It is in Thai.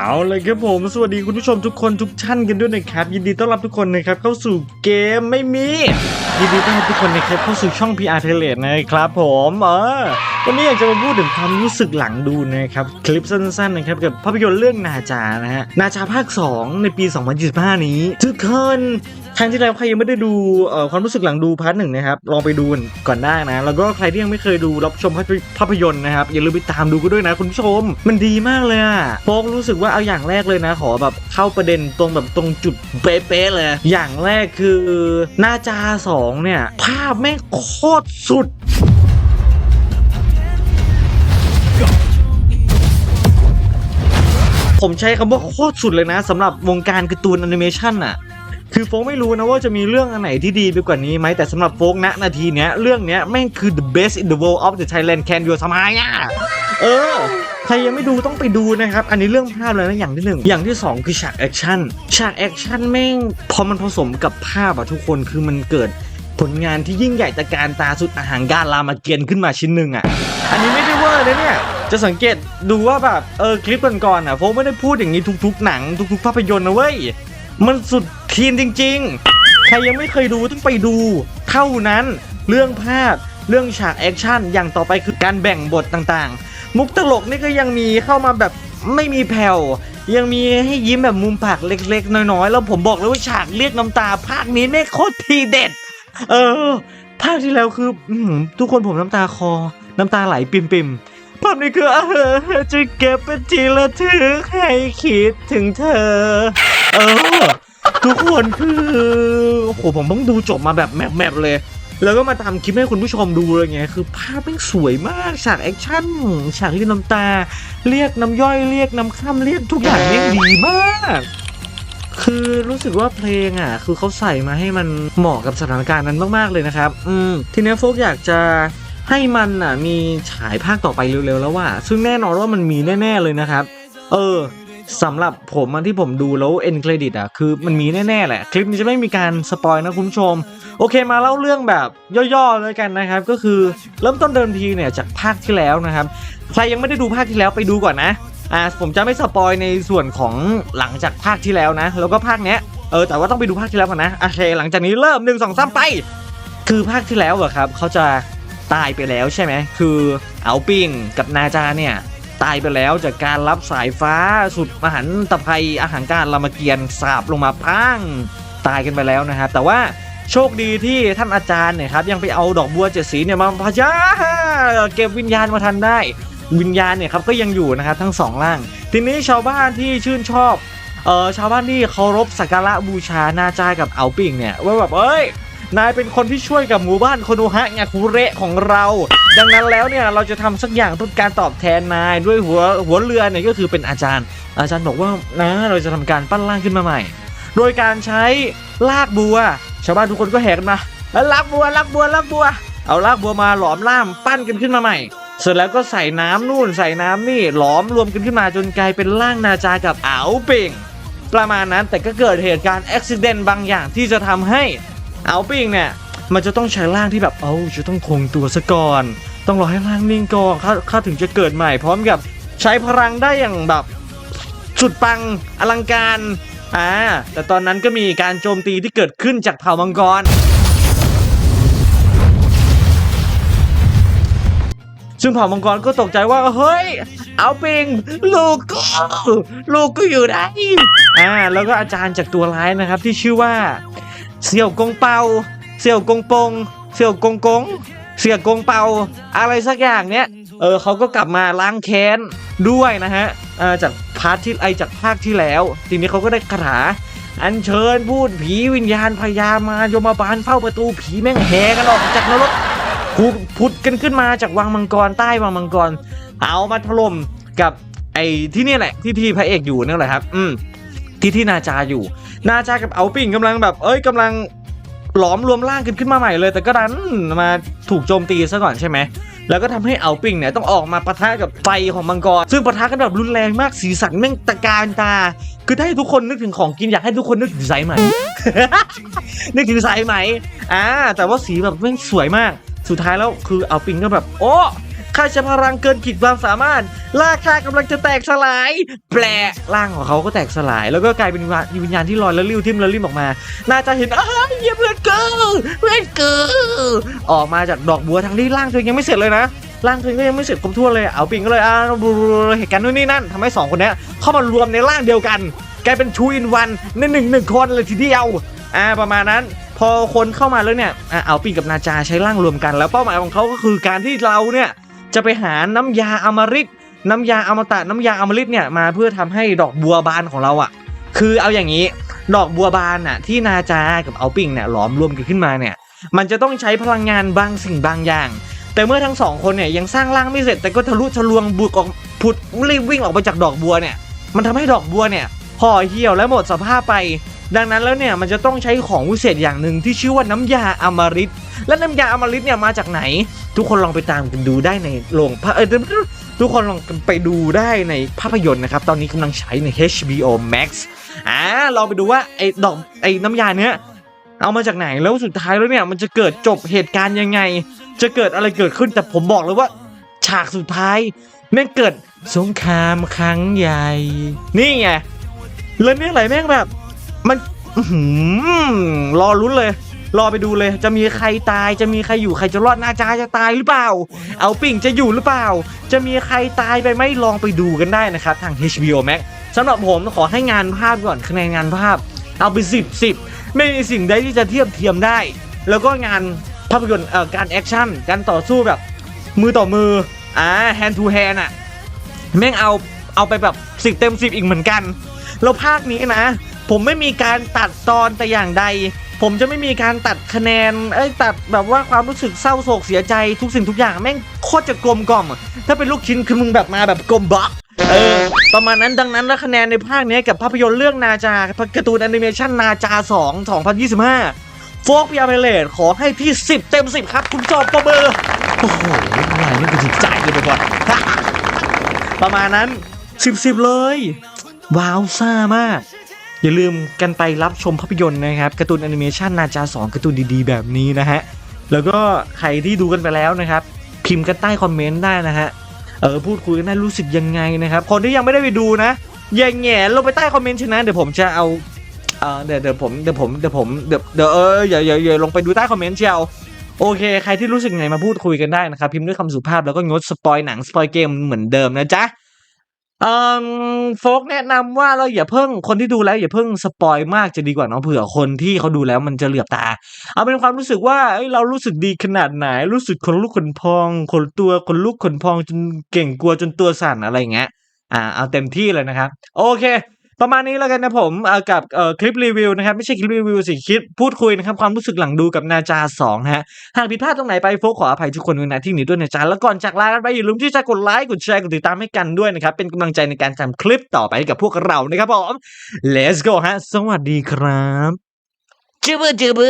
เอาเลยครับผม สวัสดีคุณผู้ชมทุกคนทุกท่านกันด้วยนะครับ ยินดีต้อนรับทุกคนนะครับเข้าสู่เกมไม่มี ยินดีต้อนรับทุกคนนะครับเข้าสู่ช่อง PR t e l e นะครับผมเออ วันนี้อยากจะมาพูดถึงความรู้สึกหลังดูนะครับ คลิปสั้นๆนะครับกับภาพยนตร์เรื่องนาจานะฮะนาจาภาค 2 ในปี 2025 นี้ ทุกคนครั้งที่แล้วใครยังไม่ได้ดูความรู้สึกหลังดูพาร์ทหนึ่งนะครับ ลองไปดูก่อนได้นะ แล้วก็ใครที่ยังไม่เคยดูรับชมภาพยนตร์นะครับ อย่าลืมไปตามดูกันด้วยนะคุณผู้ชม มันดีมากเลยอะโฟกรู้สึกว่าเอาอย่างแรกเลยนะ ขอแบบเข้าประเด็นตรงแบบตรงจุดเป๊ะๆเลย อย่างแรกคือนาจาสองเนี่ย ภาพแม่งโคตรสุด ผมใช้คำว่าโคตรสุดเลยนะสำหรับวงการการ์ตูนแอนิเมชันอะคือโฟกไม่รู้นะว่าจะมีเรื่องอันไหนที่ดีไปกว่านี้ไหมแต่สำหรับโฟกณนาทีเนี้ยเรื่องเนี้ยแม่งคือ the best in the world of the Thailand can you สมัยอะเออใครยังไม่ดูต้องไปดูนะครับ อันนี้เรื่องภาพเลยนะอย่างที่หนึ่งอย่างที่สองคือฉากแอคชั่นฉากแอคชั่นแม่งพอมันผสมกับภาพอะทุกคนคือมันเกิดผลงานที่ยิ่งใหญ่ตะการตาสุดอาหารการรามเกียรติ์ขึ้นมาชิ้นหนึ่งอะอันนี้ไม่ได้เวอร์นะเนี่ย จะสังเกตดูว่าแบบเออคลิปก่อนๆอะโฟไม่ได้พูดอย่างนี้ทุกๆ หนังทุกๆ ภาพยนตร์นะเว้ย มันสุดคีนจริง ๆ ใครยังไม่เคยดูต้องไปดู เท่านั้นเรื่องภาพเรื่องฉากแอคชั่นอย่างต่อไปคือการแบ่งบทต่างๆ มุกตลกนี่ก็ยังมีเข้ามาแบบไม่มีแผ่วยังมีให้ยิ้มแบบมุมปากเล็กๆ น้อยๆ แล้วผมบอกเลยว่าฉากเรียกน้ำตา ภาคนี้แม่โคตรทีเด็ด เออ ภาคที่แล้วคืออื้อหือทุกคนผมน้ำตาคอ น้ำตาไหลปิ่มๆ ภาพนี้คือเออจะเก็บเป็นทีละถึงให้คิดถึงเธอ เออ ทุกคนคือโอ้โหผมเพิ่งดูจบมาแบบแมปๆเลย แล้วก็มาทำคลิปให้คุณผู้ชมดูเลยไง คือภาพแม่งสวยมาก ฉากแอคชั่น ฉากเรียกน้ำตา เรียกน้ำย่อยเรียกน้ำข้ามเรียกทุกอย่างแม่งดีมากคือรู้สึกว่าเพลงอะ คือเขาใส่มาให้มันเหมาะกับสถานการณ์นั้นมาก ๆ เลยนะครับ อืม ทีนี้โฟกอยากจะ ให้มันอะมีฉายภาคต่อไปเร็วๆแล้วว่า ซึ่งแน่นอนว่ามันมีแน่ ๆเลยนะครับ เออสำหรับผมอันที่ผมดูแล้วเอ็นเครดิตอะคือมันมีแน่ๆแหละ คลิปนี้จะไม่มีการสปอยนะคุณผู้ชม โอเคมาเล่าเรื่องแบบย่อๆเลยกันนะครับ ก็คือเริ่มต้นเดิมทีเนี่ยจากภาคที่แล้วนะครับ ใครยังไม่ได้ดูภาคที่แล้วไปดูก่อนนะอ่าผมจะไม่สปอยในส่วนของหลังจากภาคที่แล้วนะ แล้วก็ภาคเนี้ยเออแต่ว่าต้องไปดูภาคที่แล้วก่อนนะโอเคหลังจากนี้เริ่มหนึ่งสองสามไป คือภาคที่แล้วอะครับเขาจะ ตายไปแล้วใช่ไหมคือเอาปิงกับนาจาเนี่ยตายไปแล้วจากการรับสายฟ้าสุดมหันตภัยอาหารการรามเกียรติสาบลงมาพังตายกันไปแล้วนะครับแต่ว่าโชคดีที่ท่านอาจารย์เนี่ยครับยังไปเอาดอกบัวเจ็ดสีเนี่ยมาพะจ้าเก็บวิญญาณมาทันได้ วิญญาณเนี่ยครับก็ยังอยู่นะครับทั้งสองร่าง ทีนี้ชาวบ้านที่ชื่นชอบเออชาวบ้านที่เคารพสักการะบูชานาจากับเอาปิงเนี่ยว่าแบบเอ้ย นายเป็นคนที่ช่วยกับหมู่บ้านโคโนฮะงาคุเระของเรา ดังนั้นแล้วเนี่ยเราจะทำสักอย่างเพื่อการตอบแทนนายด้วยหัวหัวเรือเนี่ยก็คือเป็นอาจารย์ อาจารย์บอกว่านะเราจะทำการปั้นร่างขึ้นมาใหม่ โดยการใช้ลากบัว ชาวบ้านทุกคนก็แหกมาแล้วลากบัวลากบัวลากบัว เอาลากบัวมาหลอมล่ามปั้นกันขึ้นมาใหม่ เสร็จแล้วก็ใส่น้ำนู่นใส่น้ำนี่หลอมรวมกันขึ้นมาจนกลายเป็นร่างนาจากับอาวเป่งประมาณนั้นแต่ก็เกิดเหตุการณ์อุบิเหตุบางอย่างที่จะทำให้ เอาปิงเนี่ยมันจะต้องใช้ร่างที่แบบเอาจะต้องคงตัวซะก่อน ต้องรอให้ร่างนิ่งก่อนเขาเขาถึงจะเกิดใหม่ พร้อมกับใช้พลังได้อย่างแบบสุดปังอลังการอ่าแต่ตอนนั้นก็มีการโจมตีที่เกิดขึ้นจากเผ่ามังกร ซึ่งเผ่ามังกรก็ตกใจว่าเฮ้ย เอาปิงลูกกูลูกกูอยู่ไหนอ่าแล้วก็อาจารย์จากตัวร้ายนะครับที่ชื่อว่า เสี่ยวกงเปาเสี่ยวกงปงเสี่ยวกงกงเสี่ยวกงเปาอะไรสักอย่างเนี้ยเออเขาก็กลับมาล้างแค้นด้วยนะฮะจากพาร์ทที่ไอจากภาคที่แล้วทีนี้เขาก็ได้คาถาอัญเชิญพูดผีวิญญาณพญามายมบาลเฝ้าประตูผีแม่งแหกันออกจากนรกผุดผุดกันขึ้นมาจากวังมังกรใต้วังมังกร เอามาถล่มกับไอ้ที่เนี่ยแหละที่ที่พระเอกอยู่นั่นแหละครับ อืม ที่ที่นาจาอยู่ นาจากับเอาปิ่งกำลังแบบ เอ้ยกำลังหลอมรวมร่างกันขึ้นมาใหม่เลย แต่ก็ดันมาถูกโจมตีซะก่อนใช่ไหมแล้วก็ทำให้เอาปิ่งเนี่ยต้องออกมาปะทะกับไฟของมังกร ซึ่งปะทะกันแบบรุนแรงมากสีสันแม่งตะการตา คือถ้าให้ทุกคนนึกถึงของกินอยากให้ทุกคนนึกถึงสายไหม นึกถึงสายไหมอ่าแต่ว่าสีแบบแม่งสวยมาก สุดท้ายแล้วคือเอาปิงก็แบบ โอ้ ข้าใช้พลังเกินขีดความสามารถร่างข้ากำลังจะแตกสลาย แปลร่างของเขาก็แตกสลาย แล้วก็กลายเป็นวิญญาณที่ลอยแล้วลิ้วทิ่มแล้วริมออกมา น่าจะเห็นอ้าวเหี้ยเพื่อนเกูเพื่อนเกูออกมาจากดอกบัวทั้งที่ร่างตัวเองยังไม่เสร็จเลยนะร่างตัวเองก็ยังไม่เสร็จครบถ้วนเลย เอาปิงก็เลยอ่าเหตุการณ์นู่นนี่นั่นทำให้สองคนนี้เข้ามารวมในร่างเดียวกันกลายเป็นชูอินวันในหนึ่งหนึ่งคนเลยทีเดียวอ่าประมาณนั้นพอคนเข้ามาแล้วเนี่ยอ่าเอาปิงกับนาจาใช้ร่างรวมกัน แล้วเป้าหมายของเขาก็คือการที่เราเนี่ย จะไปหาน้ำยาอมฤตน้ำยาอมตะน้ำยาอมฤตเนี่ยมาเพื่อทำให้ดอกบัวบานของเราอะ คือเอาอย่างนี้ดอกบัวบานอะ ที่นาจากับเอาปิงเนี่ยหลอมรวมกันขึ้นมาเนี่ย มันจะต้องใช้พลังงานบางสิ่งบางอย่าง แต่เมื่อทั้งสองคนเนี่ยยังสร้างร่างไม่เสร็จ แต่ก็ทะลุทะลวงบุกออกผุดรีบวิ่งออกไปจากดอกบัวเนี่ย มันทำให้ดอกบัวเนี่ยห่อเหี่ยวและหมดสภาพไป ดังนั้นแล้วเนี่ยมันจะต้องใช้ของวิเศษอย่างหนึ่งที่ชื่อว่าน้ำยาอมฤตและน้ำยาอมฤตเนี่ยมาจากไหน ทุกคนลองไปตามกันดูได้ในโรงภาเออทุกคนลองไปดูได้ในภาพยนตร์นะครับ ตอนนี้กำลังฉายใน HBO Max อ่าลองไปดูว่าไอ้ดอกไอ้น้ำยาเนี้ยเอามาจากไหนแล้วสุดท้ายแล้วเนี่ย มันจะเกิดจบเหตุการณ์ยังไง จะเกิดอะไรเกิดขึ้นแต่ผมบอกเลยว่า ฉากสุดท้ายแม่งเกิดสงครามครั้งใหญ่ นี่ไงแล้วเนี่อะไรแม่งแบบ มันอื้อหือรอลุ้นเลย รอไปดูเลย จะมีใครตาย จะมีใครอยู่ใครจะรอดนาจาจะตายหรือเปล่า เอาปิ่งจะอยู่หรือเปล่า จะมีใครตายไปไหม่ลองไปดูกันได้นะครับ ทาง HBO Max สำหรับผมขอให้งานภาพก่อนคะแนนงานภาพ เอาไปสิบสิบไม่มีสิ่งใดที่จะเทียบเทียมได้ แล้วก็งานภาพยนตร์เอ่อการแอคชั่นการต่อสู้แบบ มือต่อมืออ่า hand to hand อะแม่งเอาเอาไปแบบสิบเต็มสิบอีกเหมือนกัน แล้วภาคนี้นะ ผมไม่มีการตัดตอนแต่อย่างใด ผมจะไม่มีการตัดคะแนนเอ้ยตัดแบบว่าความรู้สึกเศร้าโศกเสียใจทุกสิ่งทุกอย่างแม่งโคตรจะกลมกล่อม ถ้าเป็นลูกชิ้นคือมึงแบบมาแบบกลมบล็อกเออประมาณนั้นดังนั้นแล้วคะแนนในภาคนี้กับภาพยนตร์เรื่องนาจาการ์ตูนแอนิเมชันนาจา 2 2025 โฟกพิอาเมเลตขอให้พี่ 10 เต็ม 10 ครับ คุณจอบประเบอร์โอ้โหอะไรนี่กูจิตใจเลยไปก่อนประมาณนั้น 10 10 เลย ว้าวซ่ามาก อย่าลืมกันไปรับชมภาพยนตร์นะครับการ์ตูนแอนิเมชันนาจา2การ์ตูนดีๆ แบบนี้นะฮะ แล้วก็ใครที่ดูกันไปแล้วนะครับ พิมพ์กันใต้คอมเมนต์ได้นะฮะ เออพูดคุยกันได้รู้สึกยังไงนะครับ คนที่ยังไม่ได้ไปดูนะแย่าแง่ลงไปใต้คอมเมนต์ชนะเดี๋ยวผมจะเอาเออเดี๋ยวเดี๋ยวผมเดี๋ยวผมเดี๋ยวผมเดี๋ยวเดี๋ยวเอออย่าอย่าอย่าลงไปดูใต้คอมเมนต์เชียวโอเค ใครที่รู้สึกไงมาพูดคุยกันได้นะครับ พิมพ์ด้วยคำสุภาพแล้วก็งดสปอยหนังสปอยเกมเหมือนเดิมนะจ๊ะ เอ่อโฟกแนะนำว่าเราอย่าเพิ่งคนที่ดูแล้วอย่าเพิ่งสปอยมากจะดีกว่าเนาะเผื่อคนที่เขาดูแล้วมันจะเหลือบตา เอาเป็นความรู้สึกว่าเอ้ยเรารู้สึกดีขนาดไหน รู้สึกขนลุกขนพองขนตัวขนลุกขนพองจนเก่งกลัวจนตัวสั่นอะไรอย่างเงี้ยอ่าเอาเต็มที่เลยนะครับ โอเค ประมาณนี้แล้วกันนะผมกับคลิปรีวิวนะครับไม่ใช่คลิปรีวิวสิคลิปพูดคุยนะครับความรู้สึกหลังดูกับนาจา2นะฮะหากผิดพลาดตรงไหนไปโฟกขออภัยทุกคนด้วยนะที่นี้ด้วยนะจ๊ะแล้วก่อนจากลากันไปอย่าลืมที่จะกดไลค์กดแชร์กดติดตามให้กันด้วยนะครับเป็นกำลังใจในการทำคลิปต่อไปกับพวกเรานะครับผม let's go ฮะสวัสดีครับ จืบจืบ